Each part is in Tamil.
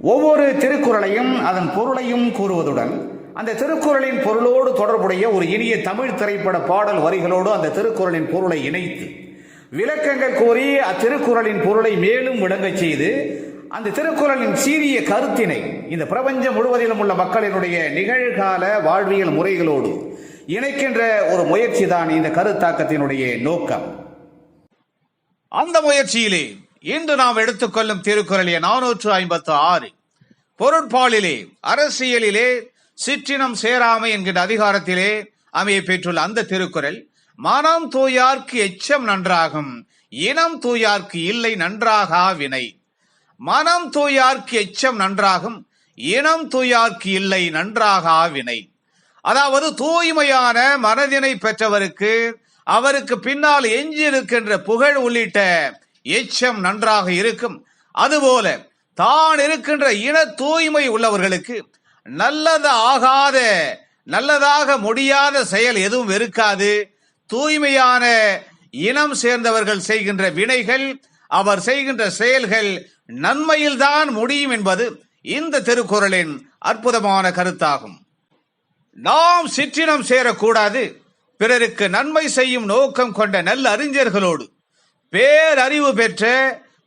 ஒவ்வொரு திருக்குறளையும் அதன் பொருளையும் கூறுவதுடன் அந்த திருக்குறளின் பொருளோடு தொடர்புடைய ஒரு இனிய தமிழ் திரைப்பட பாடல் வரிகளோடு அந்த திருக்குறளின் பொருளை இணைத்து விளக்கங்கள் கூறி அத்திருக்குறளின் பொருளை மேலும் விளங்கச் செய்து அந்த திருக்குறளின் சீரிய கருத்தினை இந்த பிரபஞ்சம் முழுவதிலும் உள்ள மக்களினுடைய நிகழ்கால வாழ்வியல் முறைகளோடு இணைக்கின்ற ஒரு முயற்சி தான் இந்த கருத்தாக்கத்தினுடைய நோக்கம். அந்த முயற்சியிலே இன்று நாம் எடுத்துக்கொள்ளும் திருக்குறள் நானூற்று ஐம்பத்து ஆறு பொருட்பாலிலே அரசியலிலே சிற்றினம் சேராமை என்கின்ற அதிகாரத்திலே அமைய பெற்றுள்ள அந்த திருக்குறள் மனம் தூயார்க்கு எச்சம் நன்றாகும் இனம் தூயார்க்கு இல்லை நன்றாகா வினை? மனம் தூயார்க்கு எச்சம் நன்றாகும் இனம் தூயார்க்கு இல்லை நன்றாகா வினை? அதாவது தூய்மையான மனதினை பெற்றவருக்கு அவருக்கு பின்னால் எஞ்சியிருக்கின்ற புகழ் உள்ளிட்ட எச்சம் நன்றாக இருக்கும். அதுபோல தான் இருக்கின்ற இன தூய்மை உள்ளவர்களுக்கு நல்லது ஆகாத நல்லதாக முடியாத செயல் எதுவும் இருக்காது தூய்மையான இனம் சேர்ந்தவர்கள் செய்கின்ற வினைகள் அவர் செய்கின்ற செயல்கள் நன்மையில்தான் முடியும் என்பது இந்த திருக்குறளின் அற்புதமான கருத்தாகும். நாம் சிற்றினம் சேரக்கூடாது. பிறருக்கு நன்மை செய்யும் நோக்கம் கொண்ட நல்ல அறிஞர்களோடு பேரறிவு பெற்ற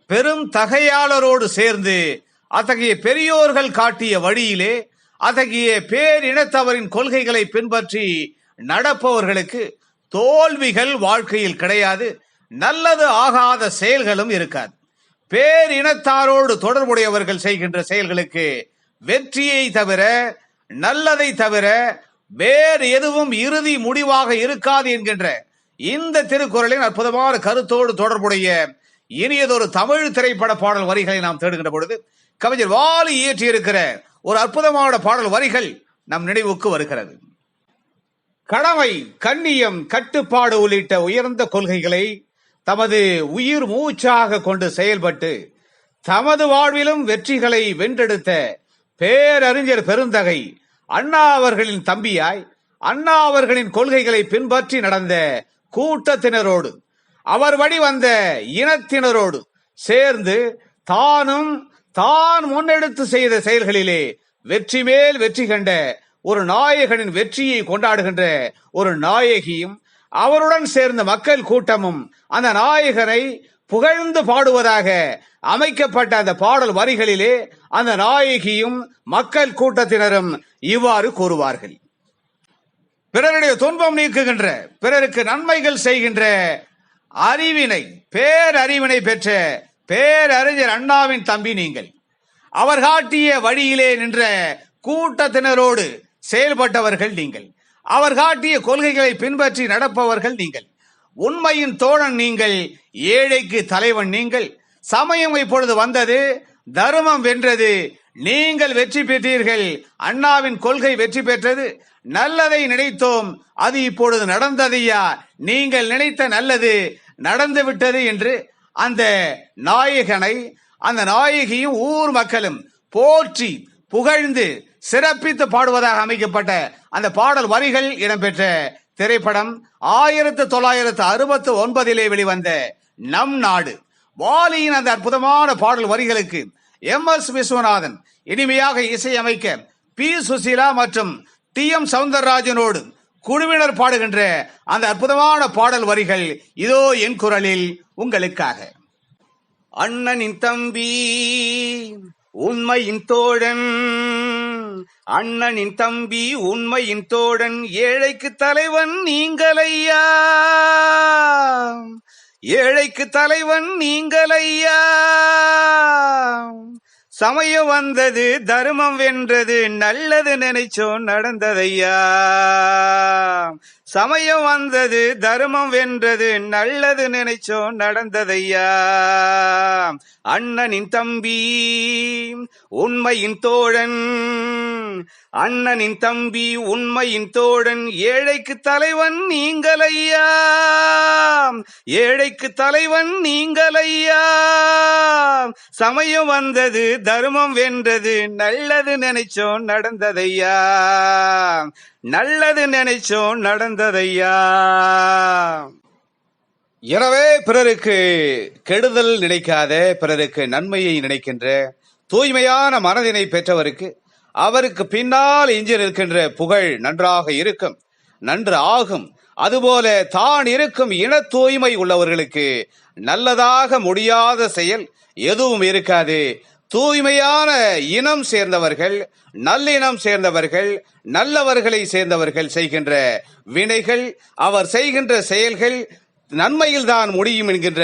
பெரும் தகையாளரோடு சேர்ந்து அத்தகைய பெரியோர்கள் காட்டிய வழியிலே அத்தகைய பேரினத்தவரின் கொள்கைகளை பின்பற்றி நடப்பவர்களுக்கு தோல்விகள் வாழ்க்கையில் கிடையாது நல்லது ஆகாத செயல்களும் இருக்காது. பேரினத்தாரோடு தொடர்புடையவர்கள் செய்கின்ற செயல்களுக்கு வெற்றியை தவிர நல்லதை தவிர வேறு எதுவும் இறுதி முடிவாக இருக்காது என்கின்ற இந்த திருக்குறளின் அற்புதமான கருத்தோடு தொடர்புடைய இனியதொரு தமிழ் திரைப்பட பாடல் வரிகளை நாம் தேடுகின்ற பொழுது கவிஞர் வாலி இயற்றியிருக்கிற ஒரு அற்புதமான பாடல் வரிகள் நம் நினைவுக்கு வருகிறது. கடமை கண்ணியம் கட்டுப்பாடு உள்ளிட்ட உயர்ந்த கொள்கைகளை தமது உயிர் மூச்சாக கொண்டு செயல்பட்டு தமது வாழ்விலும் வெற்றிகளை வென்றெடுத்த பேரறிஞர் பெருந்தகை அண்ணா அவர்களின் தம்பியாய் அண்ணா அவர்களின் கொள்கைகளை பின்பற்றி நடந்த கூட்டத்தினரோடு அவர் வழி வந்த இனத்தினரோடு சேர்ந்து தானும் தான் முன்னெடுத்து செய்த செயல்களிலே வெற்றி மேல் வெற்றி கண்ட ஒரு நாயகனின் வெற்றியை கொண்டாடுகின்ற ஒரு நாயகியும் அவருடன் சேர்ந்த மக்கள் கூட்டமும் அந்த நாயகனை புகழ்ந்து பாடுவதாக அமைக்கப்பட்ட அந்த பாடல் வரிகளிலே அந்த நாயகியும் மக்கள் கூட்டத்தினரும் இவ்வாறு கூறுவார்கள். பிறருடைய துன்பம் நீக்குகின்ற பிறருக்கு நன்மைகள் செய்கின்ற அறிவினை பேரறிவினை பெற்ற பேரறிஞர் அண்ணாவின் தம்பி நீங்கள். அவர் காட்டிய வழியிலே நின்ற கூட்டத்தினரோடு செயல்பட்டவர்கள் நீங்கள். அவர் காட்டிய கொள்கைகளை பின்பற்றி நடப்பவர்கள் நீங்கள். உண்மையின் தோழன் நீங்கள் ஏழைக்கு தலைவன் நீங்கள். சமயம் இப்பொழுது வந்தது தர்மம் வென்றது நீங்கள் வெற்றி பெற்றீர்கள். அண்ணாவின் கொள்கை வெற்றி பெற்றது. நல்லதை நினைத்தோம். அது இப்பொழுது நடந்ததையா? நீங்கள் நினைத்த நல்லது நடந்து விட்டது என்று அந்த நாயகனை அந்த நாயகியும் ஊர் மக்களும் போற்றி புகழ்ந்து சிறப்பித்து பாடுவதாக அமைக்கப்பட்ட அந்த பாடல் வரிகள் இடம்பெற்ற திரைப்படம் ஆயிரத்து தொள்ளாயிரத்து அறுபத்து ஒன்பதிலே வெளிவந்த நம் நாடு. வாலியின் அந்த அற்புதமான பாடல் வரிகளுக்கு எம் எஸ் விஸ்வநாதன் இனிமையாக இசையமைக்க பி சுசீலா மற்றும் டி எம் சவுந்தரராஜனோடு குழுவினர் பாடுகின்ற அந்த அற்புதமான பாடல் வரிகள் இதோ என் குரலில் உங்களுக்காக. அண்ணனின் தம்பி உண்மையின் தோழன் அண்ணனின் தம்பி உண்மையின் தோழன் ஏழைக்கு தலைவன் நீங்களையா? ஏழைக்கு தலைவன் நீங்கள் ஐயா சமயம் வந்தது தர்மம் வென்றது நல்லது நினைச்சோம் நடந்ததையா? சமயம் வந்தது தர்மம் வென்றது நல்லது நினைச்சோம் நடந்ததையா? அண்ணனின் தம்பி உண்மையின் தோழன் அண்ணனின் தம்பி உண்மையின் தோழன் ஏழைக்கு தலைவன் நீங்களையா? ஏழைக்கு தலைவன் நீங்களையா? சமயம் வந்தது தர்மம் வென்றது நல்லது நினைச்சோம் நடந்ததையா? நல்லது நினைச்சோம் நடந்ததையா? எனவே பிறருக்கு கெடுதல் நினைக்காத பிறருக்கு நன்மையை நினைக்கின்ற தூய்மையான மனதினை பெற்றவருக்கு அவருக்கு பின்னால் இஞ்சி நிற்கின்ற புகழ் நன்றாக இருக்கும். நன்று ஆகும். அதுபோல தான் இருக்கும் இன தூய்மை உள்ளவர்களுக்கு நல்லதாக முடியாத செயல் எதுவும் இருக்காது. தூய்மையான இனம் சேர்ந்தவர்கள் நல்லினம் சேர்ந்தவர்கள் நல்லவர்களை சேர்ந்தவர்கள் செய்கின்ற வினைகள் அவர் செய்கின்ற செயல்கள் நன்மையில்தான் முடியும் என்கின்ற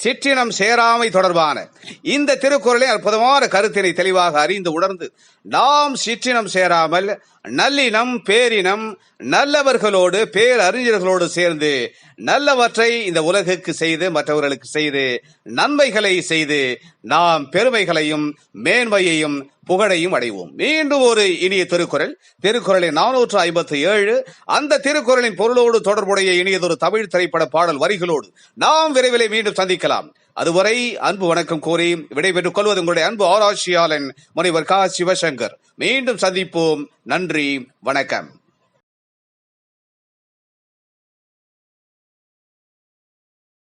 சிற்றினம் சேராமை தொடர்பான இந்த திருக்குறளை அற்புதமான கருத்தினை தெளிவாக அறிந்து உணர்ந்து நாம் சிற்றினம் சேராமல் நல்லினம் பேரினம் நல்லவர்களோடு பேரறிஞர்களோடு சேர்ந்து நல்லவற்றை இந்த உலகுக்கு செய்து மற்றவர்களுக்கு செய்து நன்மைகளை செய்து நாம் பெருமைகளையும் மேன்மையையும் புகழையும் அடைவோம். மீண்டும் ஒரு இனிய திருக்குறள். திருக்குறளின் நானூற்று ஐம்பத்தி ஏழு. அந்த திருக்குறளின் பொருளோடு தொடர்புடைய இனியதொரு தமிழ் திரைப்பட பாடல் வரிகளோடு நாம் விரைவிலே மீண்டும் சந்திக்கலாம். அதுவரை அன்பு வணக்கம் கூறி விடைபெற்றுக் கொள்வது உங்களுடைய அன்பு ஆராய்ச்சியாளன் முனைவர் கா. சிவசங்கர். மீண்டும் சந்திப்போம். நன்றி. வணக்கம்.